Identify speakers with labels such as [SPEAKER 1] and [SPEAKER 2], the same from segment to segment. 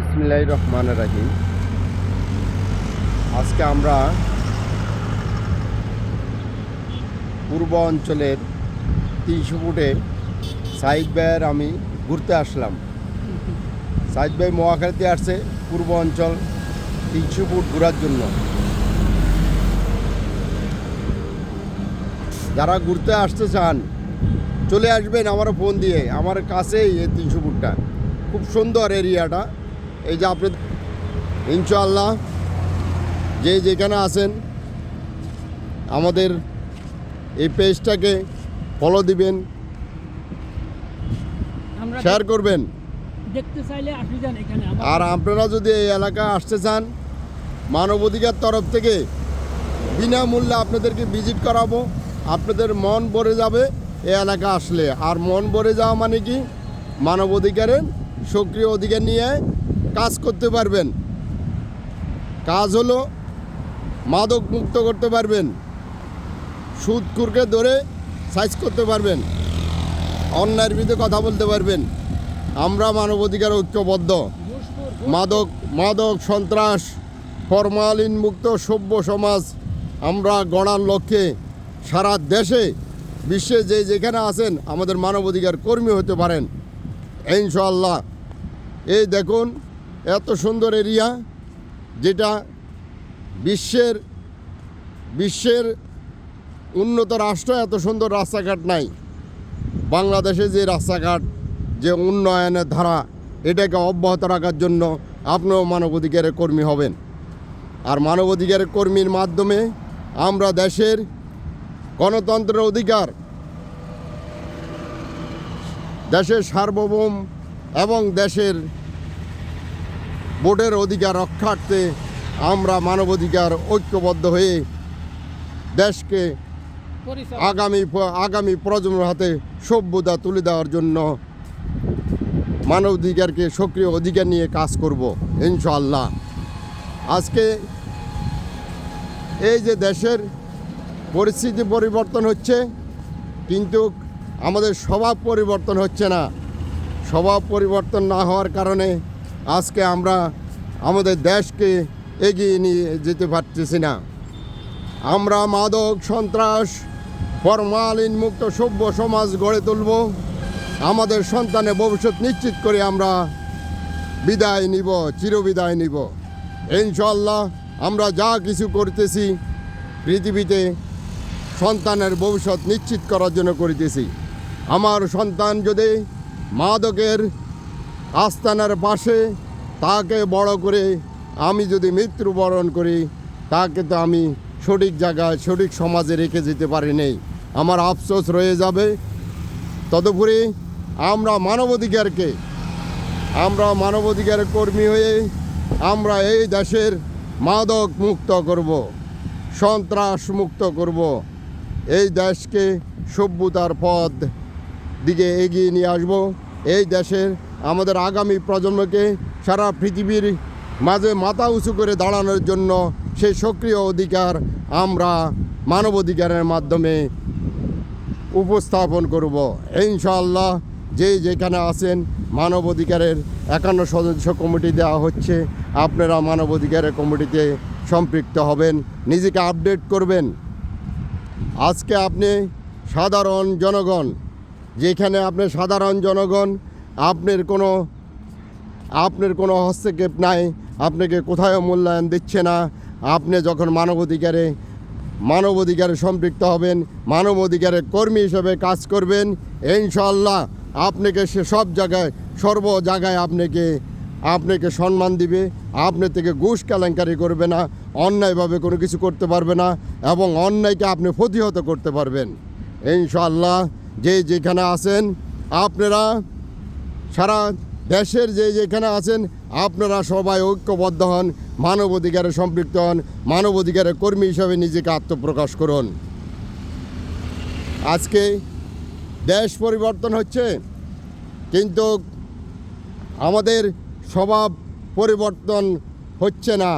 [SPEAKER 1] বিসমিল্লাহ রহমান রাহিম। আজকে আমরা পূর্ব অঞ্চলের তিনশো ফুটে সাইদ ভাইয়ের আমি ঘুরতে আসলাম। সাইদ ভাই মহাখালীতে আসছে পূর্ব অঞ্চল তিনশো ফুট ঘোরার জন্য। যারা ঘুরতে আসতে চান, চলে আসবেন আমার ফোন দিয়ে। আমার কাছেই এই তিনশো ফুটটা। খুব সুন্দর এরিয়াটা। এই যে আপনি ইনশাআল্লাহ যে যেখানে আছেন আমাদের এই পেজটাকে ফলো দিবেন শেয়ার করবেন।
[SPEAKER 2] দেখতে চাইলে এখানে
[SPEAKER 1] আর আপনারা যদি এই এলাকায় আসতে চান মানবাধিকার তরফ থেকে বিনামূল্যে আপনাদেরকে ভিজিট করাবো। আপনাদের মন ভরে যাবে এই এলাকা আসলে। আর মন ভরে যাওয়া মানে কি? মানবাধিকারের সক্রিয় অধিকার নিয়ে কাজ করতে পারবেন। কাজ হলো মাদক মুক্ত করতে পারবেন। সুদকুরকে ধরে সাইজ করতে পারবেন। অন্যায়ের বিরুদ্ধে কথা বলতে পারবেন। আমরা মানবাধিকার ঐক্যবদ্ধ। মাদক মাদক সন্ত্রাস, ফরমালিন মুক্ত সভ্য সমাজ আমরা গড়ার লক্ষ্যে সারা দেশে, বিশ্বে যে যেখানে আছেন, আমাদের মানবাধিকার কর্মী হতে পারেন। ইনশাল্লাহ এই দেখুন এত সুন্দর এরিয়া যেটা বিশ্বের বিশ্বের উন্নত রাষ্ট্র, এত সুন্দর রাস্তাঘাট নাই। বাংলাদেশে যে রাস্তাঘাট, যে উন্নয়নের ধারা, এটাকে অব্যাহত রাখার জন্য আপনিও মানবাধিকারের কর্মী হবেন। আর মানবাধিকারের কর্মীর মাধ্যমে আমরা দেশের গণতন্ত্রের অধিকার, দেশের সার্বভৌম এবং দেশের ভোটের অধিকার রক্ষার্থে আমরা মানবাধিকার ঐক্যবদ্ধ হয়ে দেশকে আগামী আগামী প্রজন্মের হাতে সভ্যতা তুলে দেওয়ার জন্য মানবাধিকারকে সক্রিয় অধিকার নিয়ে কাজ করব ইনশাল্লাহ আজকে এই যে দেশের পরিস্থিতি পরিবর্তন হচ্ছে কিন্তু আমাদের স্বভাব পরিবর্তন হচ্ছে না। স্বভাব পরিবর্তন না হওয়ার কারণে আজকে আমরা আমাদের দেশকে এগিয়ে নিয়ে যেতে পারতেছি না। আমরা মাদক, সন্ত্রাস, ফরমালিন মুক্ত সভ্য সমাজ গড়ে তুলব। আমাদের সন্তানের ভবিষ্যৎ নিশ্চিত করে আমরা বিদায় নিব, চিরবিদায় নিব। ইনশাল্লাহ আমরা যা কিছু করতেছি, পৃথিবীতে সন্তানের ভবিষ্যৎ নিশ্চিত করার জন্য করিতেছি। আমার সন্তান যদি মাদকের আস্তানার পাশে তাকে বড় করে আমি যদি মৃত্যুবরণ করি, তাকে তো আমি সঠিক জায়গায়, সঠিক সমাজে রেখে যেতে পারি নেই। আমার আফসোস রয়ে যাবে। তদুপরি আমরা মানবাধিকারকে, আমরা মানবাধিকার কর্মী হয়ে আমরা এই দেশের মাদক মুক্ত করব, সন্ত্রাস মুক্ত করব। এই দেশকে সভ্যতার পথ দিকে এগিয়ে নিয়ে আসব। এই দেশের আমাদের আগামী প্রজন্মকে সারা পৃথিবীর মাঝে মাথা উঁচু করে দাঁড়ানোর জন্য সেই সক্রিয় অধিকার আমরা মানবাধিকারের মাধ্যমে উপস্থাপন করব। ইনশাআল্লাহ যে যেখানে আছেন মানবাধিকারের একান্ন সদস্য কমিটি দেওয়া হচ্ছে, আপনারা মানবাধিকারের কমিটিতে সম্পৃক্ত হবেন, নিজেকে আপডেট করবেন। আজকে আপনি সাধারণ জনগণ, যেখানে আপনি সাধারণ জনগণ আপনার কোনো আপনার কোনো হস্তক্ষেপ নাই, আপনাকে কোথাও মূল্যায়ন দিচ্ছে না। আপনি যখন মানবাধিকারে মানবাধিকারে সম্পৃক্ত হবেন মানব অধিকারের কর্মী হিসেবে কাজ করবেন ইনশাল্লাহ আপনাকে সে সব জায়গায়, সর্ব জায়গায় আপনাকে আপনাকে সম্মান দিবে। আপনি থেকে ঘুষ কেলেঙ্কারি করবে না, অন্যায়ভাবে কোনো কিছু করতে পারবে না এবং অন্যায়কে আপনি প্রতিহত করতে পারবেন। ইনশাল্লাহ যে যেখানে আছেন, আপনারা সারা দেশের যে যেখানে আছেন, আপনারা সবাই ঐক্যবদ্ধ হন মানবাধিকারে সম্পৃক্ত হন, মানব অধিকারের কর্মী হিসাবে নিজেকে আত্মপ্রকাশ করুন। আজকে দেশ পরিবর্তন হচ্ছে, কিন্তু আমাদের স্বভাব পরিবর্তন হচ্ছে না।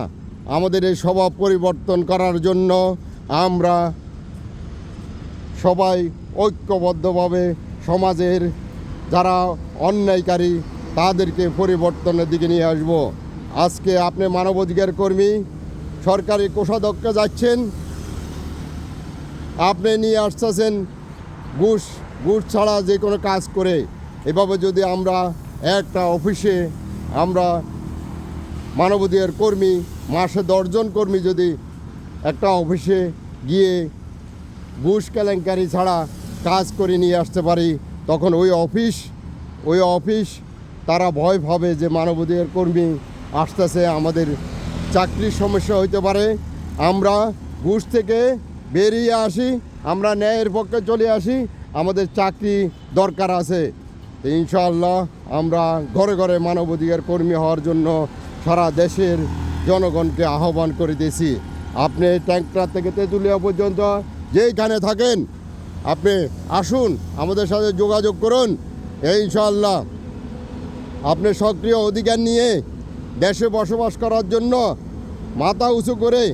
[SPEAKER 1] আমাদের এই স্বভাব পরিবর্তন করার জন্য আমরা সবাই ঐক্যবদ্ধভাবে সমাজের যারা অন্যায়কারী, তাদেরকে পরিবর্তনের দিকে নিয়ে আসব। আজকে আপনি মানবাধিকার কর্মী, সরকারি কোষাধ্যক্ষে যাচ্ছেন। আপনি নিয়ে আসতেছেন ঘুষ ঘুষ ছাড়া যে কোনো কাজ করে। এভাবে যদি আমরা একটা অফিসে আমরা মানবাধিকার কর্মী, মাসে দশজন কর্মী যদি একটা অফিসে গিয়ে ঘুষ কেলেঙ্কারি ছাড়া কাজ করে নিয়ে আসতে পারি তখন ওই অফিস ওই অফিস, তারা ভয় পাবে যে মানবাধিকার কর্মী আসতেছে, আমাদের চাকরির সমস্যা হইতে পারে। আমরা ঘুষ থেকে বেরিয়ে আসি, আমরা ন্যায়ের পক্ষে চলে আসি, আমাদের চাকরি দরকার আছে। ইনশাআল্লাহ আমরা ঘরে ঘরে মানবাধিকার কর্মী হওয়ার জন্য সারা দেশের জনগণকে আহ্বান করে দিয়েছি। আপনি ট্যাঙ্কটা থেকে তেঁতুলিয়া পর্যন্ত যেইখানে থাকেন আপনি আসুন, আমাদের সাথে যোগাযোগ করুন। ইনশাআল্লাহ। আপনি সক্রিয় অধিকার নিয়ে দেশে বসবাস করার জন্য, মাথা উঁচু করে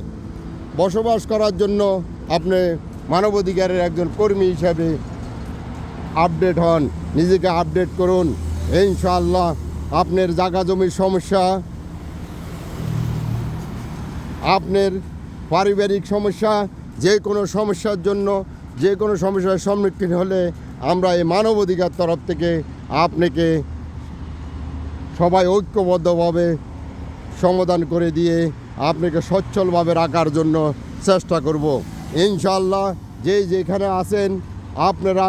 [SPEAKER 1] বসবাস করার জন্য আপনি মানবাধিকারের একজন কর্মী হিসাবে আপডেট হন, নিজেকে আপডেট করুন। ইনশাআল্লাহ আপনার জায়গা জমির সমস্যা, আপনার পারিবারিক সমস্যা, যে কোনো সমস্যার জন্য যে কোনো সমস্যার সম্মুখীন হলে আমরা এই মানবাধিকার তরফ থেকে আপনাকে সবাই ঐক্যবদ্ধভাবে সমাধান করে দিয়ে আপনাকে সচ্ছলভাবে রাখার জন্য চেষ্টা করব। ইনশাল্লাহ যে যেখানে আছেন, আপনারা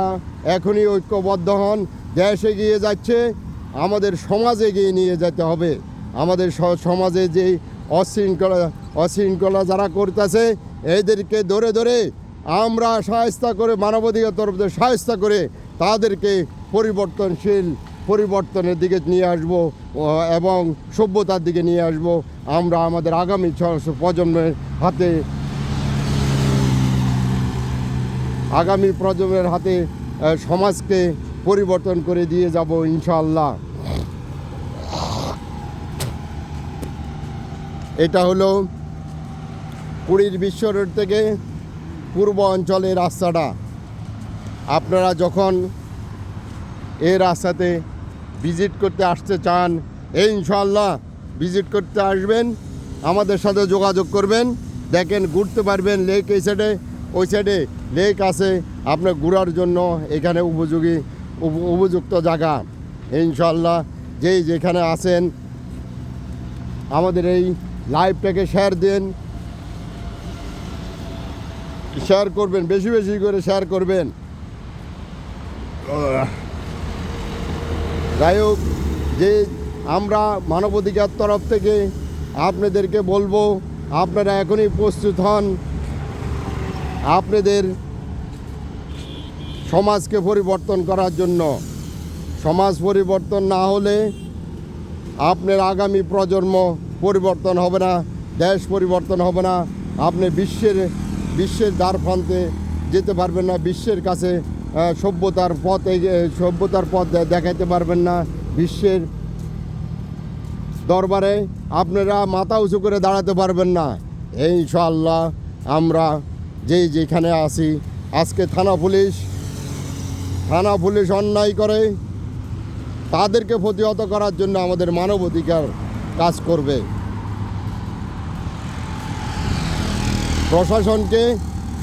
[SPEAKER 1] এখনই ঐক্যবদ্ধ হন। দেশ এগিয়ে যাচ্ছে, আমাদের সমাজে এগিয়ে নিয়ে যেতে হবে। আমাদের সমাজে যে অশৃঙ্খলা অশৃঙ্খলা যারা করতেছে, এদেরকে ধরে ধরে আমরা সাহায্য করে, মানবাধিকার তরফ সাহায্য করে তাদেরকে পরিবর্তনশীল পরিবর্তনের দিকে নিয়ে আসব এবং সভ্যতার দিকে নিয়ে আসব। আমরা আমাদের আগামী প্রজন্মের হাতে, আগামী প্রজন্মের হাতে সমাজকে পরিবর্তন করে দিয়ে যাব ইনশাল্লাহ এটা হলো কুড়ির বিশ্ব রোড থেকে পূর্ব অঞ্চলের রাস্তাটা। আপনারা যখন এই রাস্তাতে ভিজিট করতে আসতে চান, এই ইনশাল্লাহ ভিজিট করতে আসবেন, আমাদের সাথে যোগাযোগ করবেন। দেখেন, ঘুরতে পারবেন লেক এই সাইডে ওই সাইডে লেক আছে, আপনার ঘোরার জন্য এখানে উপযোগী, উপ- উপযুক্ত জায়গা। ইনশাল্লাহ যেই যেখানে আছেন, আমাদের এই লাইভটাকে শেয়ার দেন। শেয়ার করবেন, বেশি বেশি করে শেয়ার করবেন। যাই হোক, যে আমরা মানবাধিকার তরফ থেকে আপনাদেরকে বলব, আপনারা এখনই প্রস্তুত হন। আপনাদের সমাজকে পরিবর্তন করার জন্য। সমাজ পরিবর্তন না হলে আপনার আগামী প্রজন্ম পরিবর্তন হবে না, দেশ পরিবর্তন হবে না। আপনি বিশ্বের বিশ্বের দ্বার প্রান্তে যেতে পারবেন না, বিশ্বের কাছে সভ্যতার পথ সভ্যতার পথ দেখাইতে পারবেন না বিশ্বের দরবারে। আপনারা মাথা উঁচু করে দাঁড়াতে পারবেন না। এই ইনশাআল্লাহ আমরা যেই যেখানে আছি, আজকে থানা পুলিশ থানা পুলিশ অন্যায় করে, তাদেরকে প্রতিহত করার জন্য আমাদের মানবাধিকার কাজ করবে। প্রশাসনকে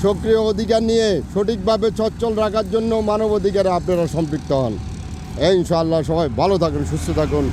[SPEAKER 1] সক্রিয় অধিকার নিয়ে সঠিকভাবে সচ্ছল রাখার জন্য মানব অধিকারে আপনারা সম্পৃক্ত হন। এই ইনশাআল্লাহ সবাই ভালো থাকুন, সুস্থ থাকুন।